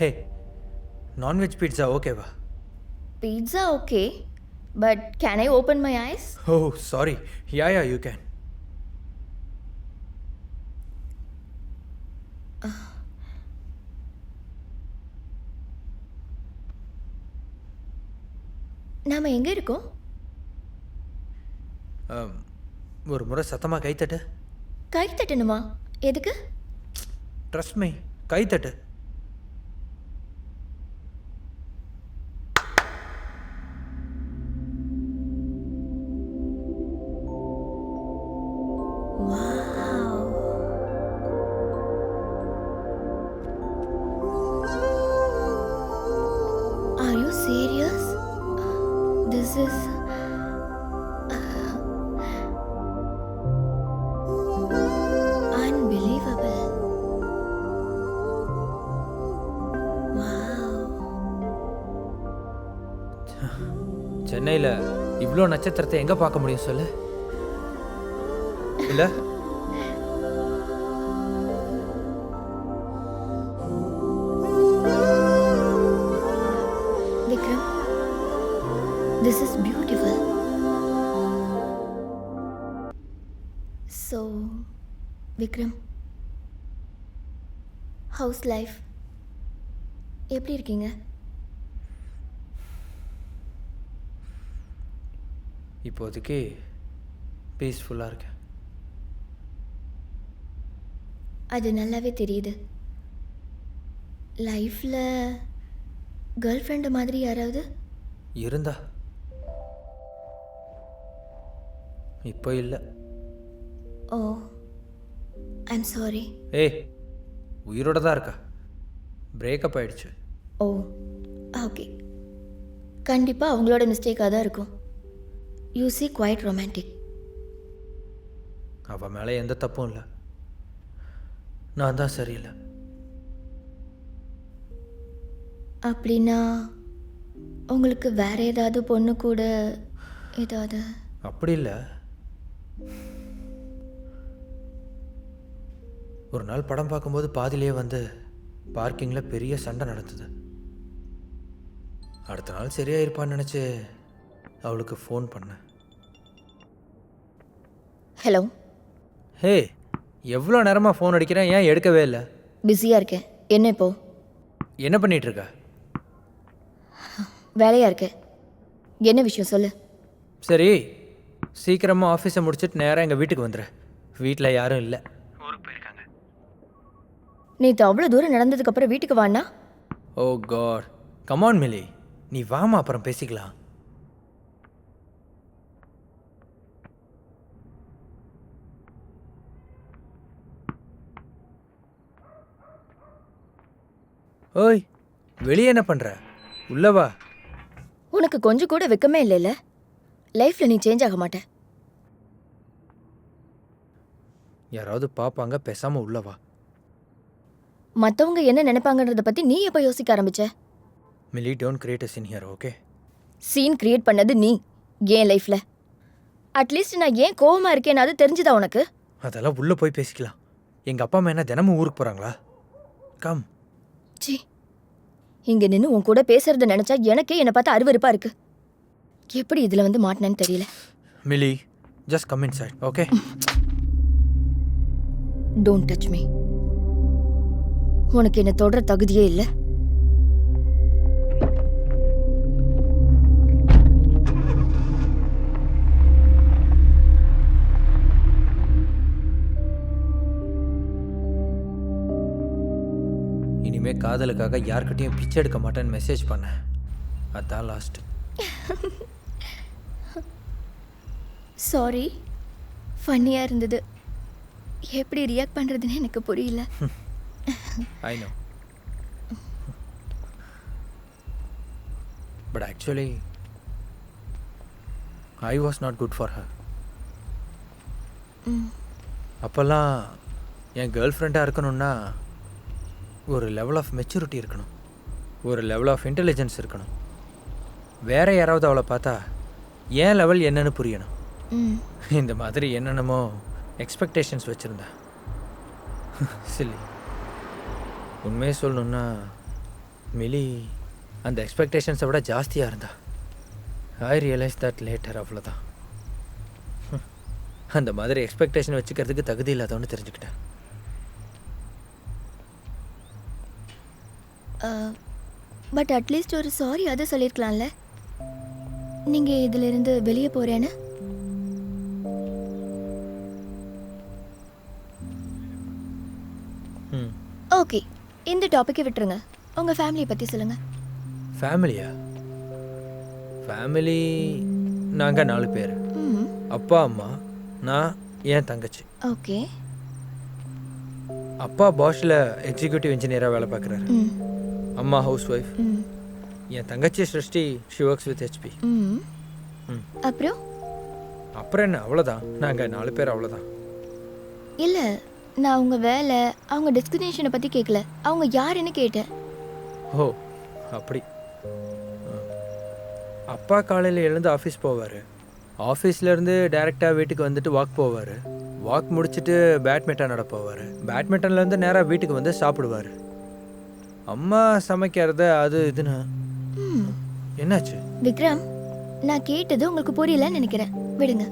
ஹே non veg pizza ஓகேவா Pizza okay, but can I open my eyes? Oh sorry ya ya you can நாம எங்க இருக்கோம்? ஒரு முறை சத்தமாக கைத்தட்டு கை தட்டணுமா? எதுக்கு? ட்ரஸ்ட் மை கைத்தட்டு இவ்வளோ நட்சத்திரத்தை எங்கே பார்க்க முடியும் சொல்லு இல்லை Vikram, this is beautiful. So, Vikram, how's life? எப்படி இருக்கீங்க இப்போதைக்கு பீஸ்ஃபுல்லாக இருக்கேன். அது நல்லாவே தெரியுது. லைஃப்பில் கேர்ள் ஃப்ரெண்டு மாதிரி யாராவது? இருந்தா. இப்போ இல்லை. ஓ ஐம் சாரி ஏய் உயிரோட தான் இருக்கா? பிரேக்கப் ஆயிடுச்சு. ஓ ஓகே கண்டிப்பாக அவங்களோட மிஸ்டேக்காக தான் இருக்கும். யூ சி குவைட் ரொமான்டிக் அவள் மேலே எந்த தப்பும் இல்லை. நான் தான் சரியில்லை. அப்படின்னா உங்களுக்கு வேற ஏதாவது பொண்ணு கூட ஏதாவது? அப்படி இல்லை. ஒரு நாள் படம் பார்க்கும்போது பாதியிலேயே வந்து பார்க்கிங்கில் பெரிய சண்டை நடந்தது. அடுத்த நாள் சரியா இருப்பான்னு நினச்சி அவளுக்கு ஃபோன் பண்ணேன் ஹலோ. ஹே எவ்வளோ நேரமாக ஃபோன் அடிக்கிறேன் ஏன் எடுக்கவே இல்லை? பிஸியாக இருக்கேன் என்ன இப்போ? என்ன பண்ணிட்டு இருக்க. வேலையாக இருக்கேன் என்ன விஷயம் சொல்லு. சரி சீக்கிரமாக ஆஃபீஸை முடிச்சுட்டு நேராக எங்கள் வீட்டுக்கு வந்துடு வீட்டில் யாரும் இல்லை. ஊருக்கு போயிருக்காங்க. நேற்று அவ்வளோ தூரம் நடந்ததுக்கப்புறம் வீட்டுக்கு வாண்ணா? ஓ காட். கமான் மிலி நீ வாமா அப்புறம் பேசிக்கலாம். ஓய் வெளியே என்ன பண்ற? உள்ள வா. உனக்கு கொஞ்சம் கூட வெக்கமே இல்லைல்ல? லைஃப்பில் நீ சேஞ்ச் ஆக மாட்ட. யாராவது பார்ப்பாங்க பேசாம உள்ள வா. மற்றவங்க என்ன நினைப்பாங்கன்றத பற்றி நீ எப்போ யோசிக்க ஆரம்பிச்ச? Mili don't create scene here okay scene create பண்ணது நீ ஏன் லைஃப்பில் அட்லீஸ்ட் நான் ஏன் கோவமாக இருக்கேன்னு தெரிஞ்சுதா உனக்கு? அதெல்லாம் உள்ள போய் பேசிக்கலாம். எங்க அப்பா அம்மா என்ன தினமும் ஊருக்கு போறாங்களா? கம் சி இங்க நின்று உன் கூட பேசுறத நினைச்சா எனக்கே என்னை பார்த்தா அருவருப்பா இருக்கு. எப்படி இதுல வந்து மாட்டினேன்னு தெரியல. Mili just come inside okay don't touch me உனக்கு என்ன தொடர தகுதியே இல்லை. காதலுக்காக யார்கிட்டயும் பிச்சை எடுக்க மாட்டேன்னு மெசேஜ் பண்ணேன் அதான் லாஸ்ட் சாரி ஃபன்னியாக இருந்தது. எப்படி ரியாக்ட் பண்ணுறதுன்னு எனக்கு புரியல. I know but actually I was not good for her அப்போல்லாம் என் கேர்ள் ஃப்ரெண்டாக இருக்கணும்னா ஒரு லெவல் ஆஃப் மெச்சூரிட்டி இருக்கணும். ஒரு லெவல் ஆஃப் இன்டெலிஜென்ஸ் இருக்கணும். வேற யாராவது அவளை பார்த்தா ஏன் லெவல் என்னன்னு புரியணும்? இந்த மாதிரி என்னென்னமோ எக்ஸ்பெக்டேஷன்ஸ் வச்சுருந்தா. சில்லி. உண்மையை சொல்லணுன்னா மிலி அந்த எக்ஸ்பெக்டேஷன்ஸை விட ஜாஸ்தியாக இருந்தா. ஐ ரியலைஸ் தட் லேட்டர் அவ்வளோதான் அந்த மாதிரி எக்ஸ்பெக்டேஷன் வச்சுக்கிறதுக்கு தகுதி இல்லாதவன்னு தெரிஞ்சுக்கிட்டேன். பட் அட்லீஸ்ட் ஒரு சாரி அதை சொல்லியிருக்கலாம்ல நீங்கள் இதிலிருந்து வெளியே போகிறேன்னு ஓகே இந்த டாப்பிக்கை விட்டுருங்க. உங்கள் ஃபேமிலியை பற்றி சொல்லுங்கள் ஃபேமிலியா ஃபேமிலி நாங்கள் நாலு பேர். அப்பா அம்மா நான் என் தங்கச்சி. ஓகே அப்பா பாஷில் எக்ஸிக்யூட்டிவ் இன்ஜினியராக வேலை பார்க்குறாரு. அம்மா ஹவுஸ் ஒய்ஃப் என் தங்கச்சி சிருஷ்டி ஷி ஒர்க்ஸ் வித் ஹெச்பி. அப்புறம்? அப்புறம் என்ன? அவ்வளோதான் நாங்கள் நாலு பேர் அவ்வளோதான் இல்லை நான் அவங்க வேலை அவங்க டெஸ்டினேஷனை பற்றி கேட்கல அவங்க யாருன்னு கேட்டேன். ஓ அப்படி. அப்பா காலையில் எழுந்து ஆஃபீஸ் போவார். ஆஃபீஸ்லேருந்து டேரெக்டாக வீட்டுக்கு வந்துட்டு வாக் போவார். வாக் முடிச்சுட்டு பேட்மிண்டன் நட போவார். பேட்மிண்டன்லேருந்து நேராக வீட்டுக்கு வந்து சாப்பிடுவார். அம்மா சமைக்கிறத அது இதுன்னு. என்னாச்சு? விக்ரம் நான் கேட்டது உங்களுக்கு புரியலன்னு நினைக்கிறேன். விடுங்க.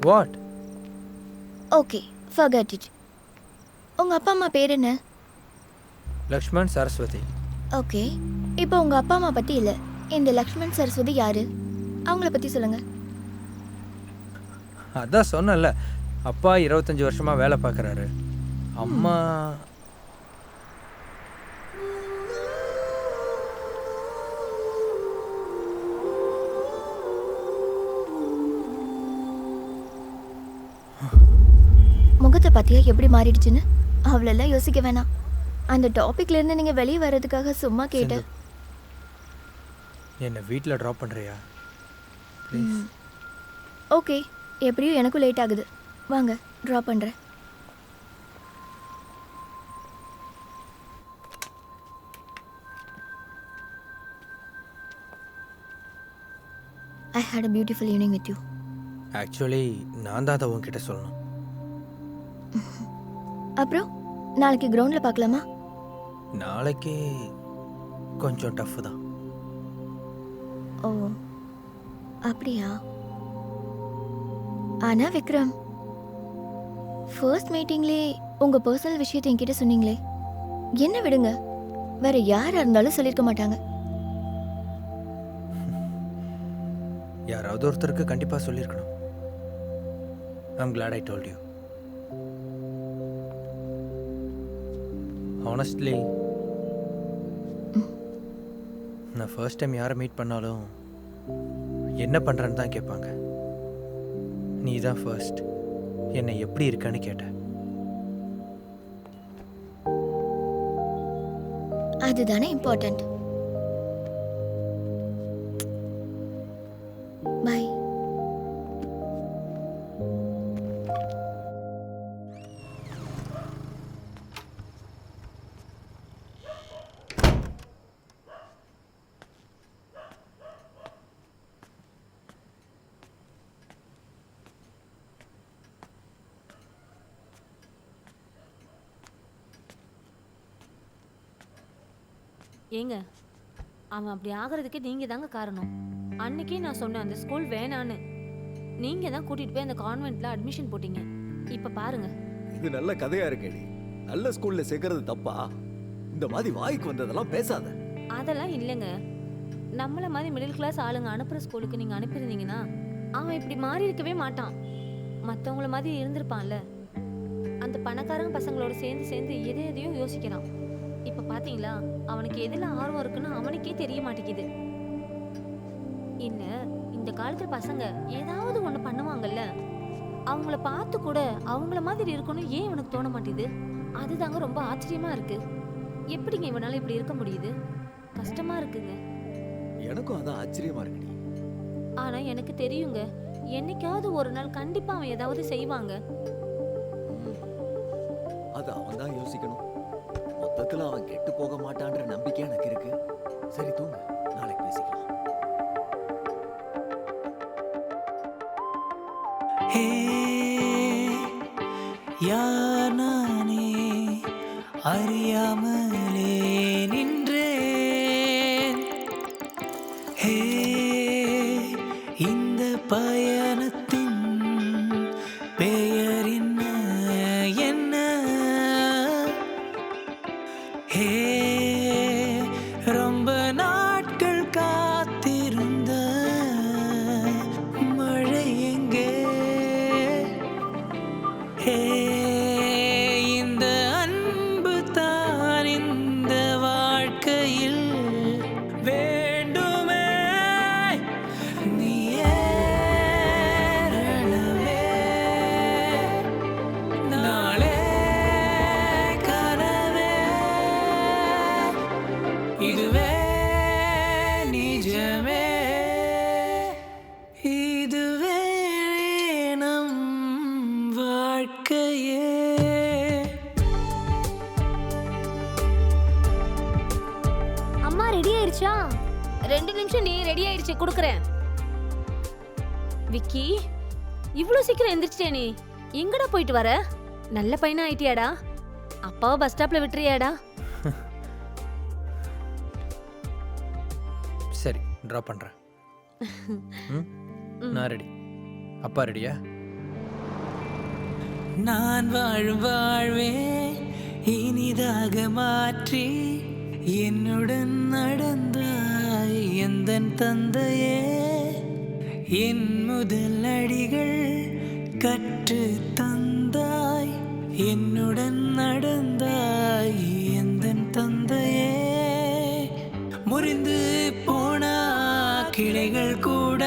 What okay forget it. உங்கள் அப்பா அம்மா பேர் என்ன? லக்ஷ்மண் சரஸ்வதி. ஓகே இப்போ உங்கள் அப்பா அம்மா பற்றி இல்லை. இந்த லக்ஷ்மண் சரஸ்வதி யாரு? அவங்கள பற்றி சொல்லுங்க. அதான் சொன்னேன்ல அப்பா இருபத்தஞ்சி வருஷமாக வேலை பார்க்குறாரு. அம்மா பார்த்தியா எப்படி மாறிடுச்சுன்னு அவ்வளோலாம் யோசிக்க வேணாம். அந்த டாபிக்ல இருந்து நீங்கள் வெளியே வர்றதுக்காக சும்மா கேட்டேன் என்னை வீட்டில் ட்ராப் பண்ணுறியா ஓகே எப்படியும் எனக்கும் லேட் ஆகுது. வாங்க ட்ரா பண்ணுறேன் I hate a beautiful evening with you actually நான் தான் அதை உன்கிட்ட சொல்லணும். அப்புறம் நாளைக்கு கிரவுண்டில் பார்க்கலாமா? நாளைக்கு கொஞ்சம் டஃப் தான். ஓ அப்படியா? ஆனா விக்ரம் ஃபர்ஸ்ட் மீட்டிங்லே உங்க பர்சனல் விஷயத்தை என்கிட்ட சொன்னீங்களே. என்ன விடுங்க? வேற யாரா இருந்தாலும் சொல்லியிருக்க மாட்டாங்க. யாராவது ஒருத்தருக்கு கண்டிப்பாக சொல்லியிருக்கணும். I'm glad I told you honestly. நான் ஃபர்ஸ்ட் டைம் யாரை மீட் பண்ணாலும் என்ன பண்ணுறேன்னு தான் கேட்பாங்க. நீ தான் ஃபர்ஸ்ட் என்னை எப்படி இருக்கான்னு கேட்ட. அதுதானே இம்பார்ட்டன்ட் ஏங்க அவன் அப்படி ஆகிறதுக்கு நீங்க தாங்க காரணம். அன்னைக்கே நான் சொன்னேன் அந்த ஸ்கூல் வேணான்னு. நீங்க தான் கூட்டிட்டு போய் அந்த கான்வென்ட்ல அட்மிஷன் போட்டீங்க. இப்ப பாருங்க. இது நல்ல கதையா இருக்கேடி நல்ல ஸ்கூல்ல சேர்க்கறது தப்பா? இந்த மாதிரி வாய்க்கு வந்ததெல்லாம் பேசாத. அதெல்லாம் இல்லைங்க. நம்மள மாதிரி மிடில் கிளாஸ் ஆளுங்க அனுப்புற ஸ்கூலுக்கு நீங்க அனுப்பியிருந்தீங்கன்னா அவன் இப்படி மாறி இருக்கவே மாட்டான். மத்தவங்கள மாதிரி இருந்திருப்பான்ல. அந்த பணக்காரங்க பசங்களோட சேர்ந்து சேர்ந்து எதை எதையோ யோசிக்கிறான் இப்ப பாத்தீங்களா? அவனுக்கு எதுல ஆர்வம் இருக்குன்னு அவனுக்கே தெரிய மாட்டேங்குது. இல்ல இந்த காலத்துல பசங்க ஏதாவது ஒண்ணு பண்ணுவாங்கல்ல? அவங்கள பார்த்து கூட அவங்கள மாதிரி இருக்கணும் ஏன் இவனுக்கு தோண மாட்டேங்குது? அதுதாங்க ரொம்ப ஆச்சரியமா இருக்கு. எப்படிங்க இவனால இப்படி இருக்க முடியுது? கஷ்டமா இருக்குங்க. எனக்கும் அதான் ஆச்சரியமா இருக்குடி ஆனா எனக்கு தெரியுங்க என்னைக்காவது ஒரு நாள் கண்டிப்பா அவன் ஏதாவது செய்வாங்க. அது அவன் தான் யோசிக்கணும். மொத்தத்துல அவன் கெட்டு போக மாட்டான்ற நம்பிக்கை எனக்கு இருக்கு. சரி தூங்க. நாளைக்கு பேசிக்கலாம். ஹே யார் நானே அறியாமலே நின்றேன்? ஹே இந்த பய எந்திரிச்சிட்டே நீ எங்கடா போயிட்டு வர? நல்ல பையனா ஆயிட்டியாடா? அப்பாவை பஸ் ஸ்டாப்ல விட்டுறியாடா? சரி ட்ராப் பண்ணுறேன் ம்? நான் ரெடி அப்பா ரெடியா நான் வாழும் வாழ்வே இனிதாக மாற்றி என்னுடன் நடந்தாய் எந்தன் தந்தையே? என் முதல் அடிகள் கற்று தந்தாய் என்னுடன் நடந்தாய் எந்தன் தந்தையே முறிந்து போனா கிளைகள் கூட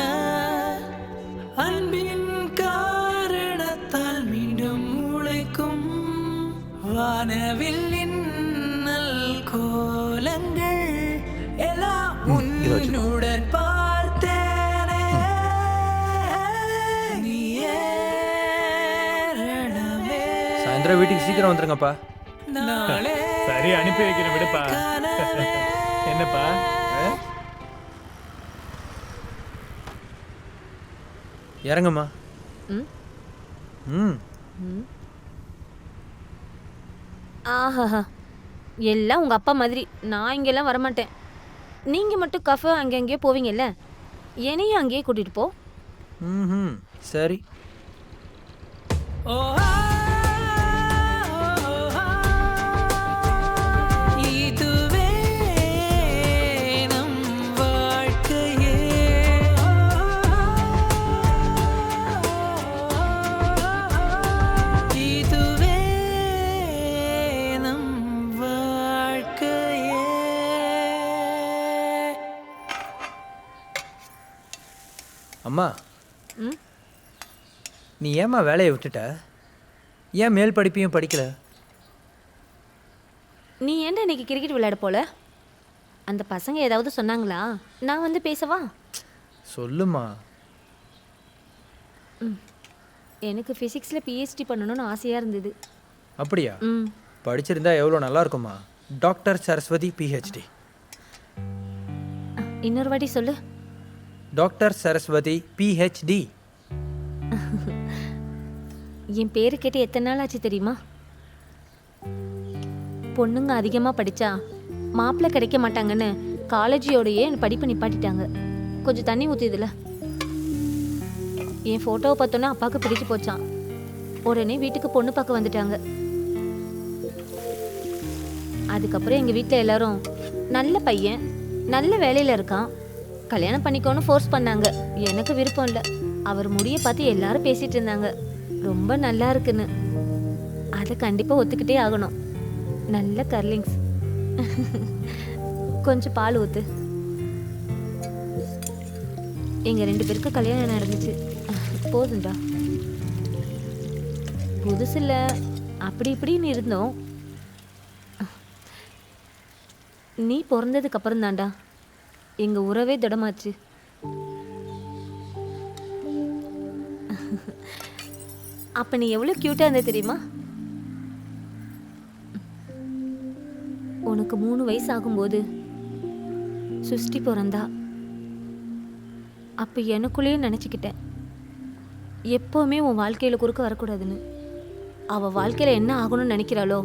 அன்பின் காரணத்தால் மீண்டும் முளைக்கும் வானவில்லின் நல் கோலங்கள் எல்லாம். உன்னுடன் சாயந்தரம் வீட்டுக்கு சீக்கிரம் வந்துருங்கப்பா. நாளே சரி அனுப்பி வைக்கிறேன் விடுப்பா. என்னப்பா? இறங்குமா ம்? ம். ஆஹாஹா எல்லாம் உங்க அப்பா மாதிரி. நான் இங்கெல்லாம் வரமாட்டேன். நீங்க மட்டும் கஃபே அங்கே அங்கேயே போவீங்கல்ல? என்னையும் அங்கேயே கூட்டிட்டு போ. ம் சரி. இதுவே அம்மா. நீ ஏம்மா வேலையை விட்டுட்ட? ஏன் மேல் படிப்பையும் படிக்கல? நீ ஏன்டா இன்னைக்கு கிரிக்கெட் விளையாட போல? அந்த பசங்க ஏதாவது சொன்னாங்களா? நான் வந்து பேசவா? சொல்லுமா எனக்கு ஃபிசிக்ஸில் பிஹெச்டி பண்ணணும்னு ஆசையாக இருந்தது. அப்படியா? ம். படிச்சிருந்தா எவ்வளோ நல்லா இருக்குமா டாக்டர் சரஸ்வதி பிஹெச்டி இன்னொரு வாட்டி சொல்லு. டாக்டர் சரஸ்வதி பிஹெச்டி என் பேரு கேட்டு எத்தனை நாள் ஆச்சு தெரியுமா? பொண்ணுங்க அதிகமாக படித்தா மாப்பிள்ளை கிடைக்க மாட்டாங்கன்னு காலேஜியோடையே என் படிப்பு நிப்பாட்டிட்டாங்க. கொஞ்சம் தண்ணி ஊற்றுதுல என் ஃபோட்டோவை பார்த்தோன்னே அப்பாவுக்கு பிடிச்சு போச்சான் உடனே வீட்டுக்கு பொண்ணு பார்க்க வந்துட்டாங்க. அதுக்கப்புறம் எங்கள் வீட்டில் எல்லாரும் நல்ல பையன் நல்ல வேலையில் இருக்கான். கல்யாணம் பண்ணிக்கோன்னு ஃபோர்ஸ் பண்ணாங்க. எனக்கு விருப்பம் இல்லை. அவர் முடியை பார்த்து எல்லாரும் பேசிட்டு இருந்தாங்க. ரொம்ப நல்லா இருக்குன்னு. அதை கண்டிப்பாக ஒத்துக்கிட்டே ஆகணும். நல்ல கர்லிங்ஸ் கொஞ்சம் பால் ஊத்து. எங்க ரெண்டு பேருக்கு கல்யாணம் நடந்துச்சு போதும்டா. புதுசுல அப்படி இப்படின்னு இருந்தோம். நீ பிறந்ததுக்கு அப்புறம் தான்டா எங்கள் உறவே திடமாச்சு. அப்போ நீ எவ்வளோ க்யூட்டாக இருந்த தெரியுமா? உனக்கு மூணு வயசு ஆகும்போது சுஷ்டி பிறந்தா. அப்போ எனக்குள்ளேயே நினச்சிக்கிட்டேன். எப்போவுமே உன் வாழ்க்கையில் குறுக்க வரக்கூடாதுன்னு. அவள் வாழ்க்கையில் என்ன ஆகணும்னு நினைக்கிறாளோ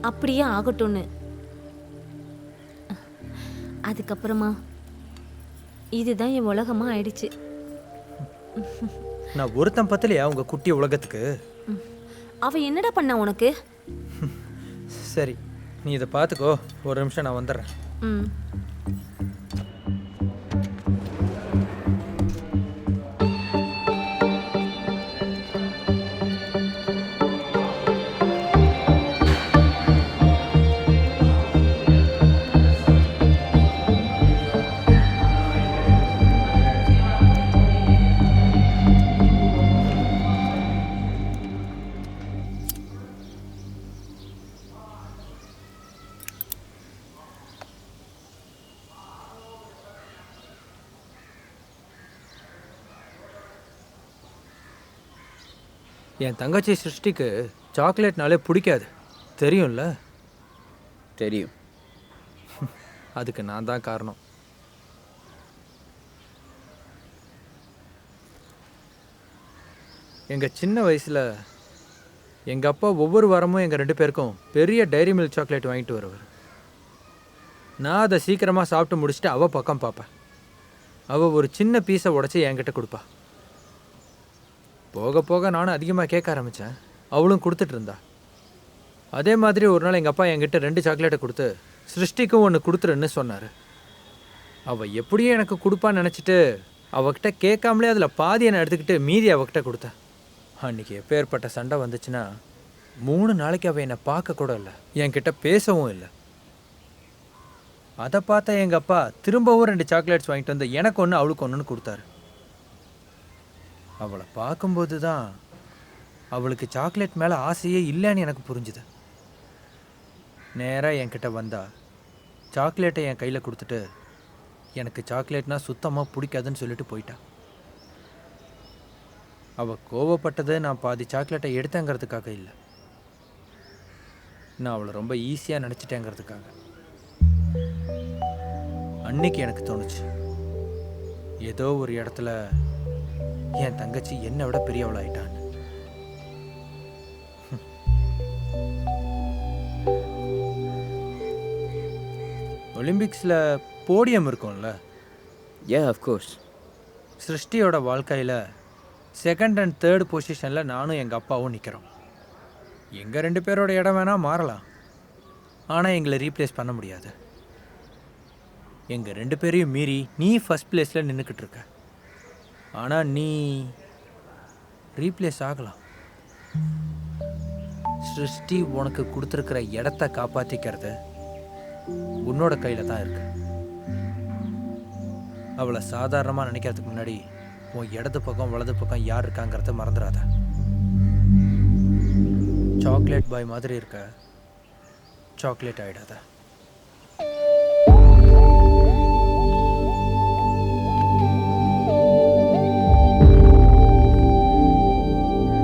அப்படியே ஆகட்டும்னு. அதுக்கப்புறமா இதுதான் என் உலகமாக ஆயிடுச்சு. நான் ஒருத்தன் பத்தலையா உங்க குட்டி உலகத்துக்கு? அவள் என்னடா பண்ணா உனக்கு? சரி நீ இதை பார்த்துக்கோ. ஒரு நிமிஷம் நான் வந்துடுறேன். ம். என் தங்கச்சி சிருஷ்டிக்கு சாக்லேட்னாலே பிடிக்காது. தெரியும்ல? தெரியும். அதுக்கு நான் தான் காரணம். எங்கள் சின்ன வயசில் எங்கள் அப்பா ஒவ்வொரு வாரமும் எங்கள் ரெண்டு பேருக்கும் பெரிய டைரி மில்க் சாக்லேட் வாங்கிட்டு வருவார். நான் அதை சீக்கிரமாக சாப்பிட்டு முடிச்சுட்டு அவள் பக்கம் பார்ப்பேன். அவள் ஒரு சின்ன பீஸை உடச்சி என்கிட்ட கொடுப்பா. போக போக நானும் அதிகமாக கேட்க ஆரம்பித்தேன் அவளும் கொடுத்துட்டு இருந்தா. அதே மாதிரி ஒரு நாள் எங்கள் அப்பா என்கிட்ட ரெண்டு சாக்லேட்டை கொடுத்து சிருஷ்டிக்கும் ஒன்று கொடுத்துருன்னு சொன்னார். அவள் எப்படியும் எனக்கு கொடுப்பான்னு நினச்சிட்டு அவகிட்ட கேட்காமலே அதில் பாதியை என்னை எடுத்துக்கிட்டு மீதி அவகிட்ட கொடுத்தேன். அன்றைக்கி எப்பேற்பட்ட சண்டை வந்துச்சுன்னா மூணு நாளைக்கு அவள் என்னை பார்க்க கூட இல்லை. என்கிட்ட பேசவும் இல்லை. அதை பார்த்தா எங்கள் அப்பா திரும்பவும் ரெண்டு சாக்லேட்ஸ் வாங்கிட்டு வந்து எனக்கு ஒன்று அவளுக்கு ஒன்றுன்னு கொடுத்தாரு. அவளை பார்க்கும்போது தான் அவளுக்கு சாக்லேட் மேலே ஆசையே இல்லைன்னு எனக்கு புரிஞ்சுது. நேராக என்கிட்ட வந்தா சாக்லேட்டை என் கையில் கொடுத்துட்டு எனக்கு சாக்லேட்னா சுத்தமாக பிடிக்காதுன்னு சொல்லிட்டு போயிட்டான் அவள் கோவப்பட்டது நான் பாதி சாக்லேட்டை எடுத்தேங்கிறதுக்காக இல்லை. நான் அவளை ரொம்ப ஈஸியாக நினச்சிட்டேங்கிறதுக்காக. அன்னைக்கு எனக்கு தோணுச்சு. ஏதோ ஒரு இடத்துல என் தங்கச்சி என்னை விட பெரியவளாயிட்டான்னு ஒலிம்பிக்ஸில் போடியம் இருக்கும்ல? ஏ அஃப்கோர்ஸ் சிருஷ்டியோட வாழ்க்கையில் செகண்ட் அண்ட் தேர்ட் பொசிஷனில் நானும் எங்கள் அப்பாவும் நிற்கிறோம் எங்கள் ரெண்டு பேரோட இடம் வேணால் மாறலாம். ஆனால் எங்களை ரீப்ளேஸ் பண்ண முடியாது. எங்கள் ரெண்டு பேரையும் மீறி நீ ஃபஸ்ட் பிளேஸில் நின்றுக்கிட்டு இருக்க. ஆனால் நீ ரீப்ளேஸ் ஆகலாம். சிருஷ்டி உனக்கு கொடுத்துருக்கிற இடத்த காப்பாற்றிக்கிறது உன்னோட கையில் தான் இருக்கு. அவளை சாதாரணமாக நினைக்கிறதுக்கு முன்னாடி உன் இடது பக்கம் வலது பக்கம் யார் இருக்காங்கிறத மறந்துடாத. சாக்லேட் பாய் மாதிரி இருக்க சாக்லேட் ஆகிடாத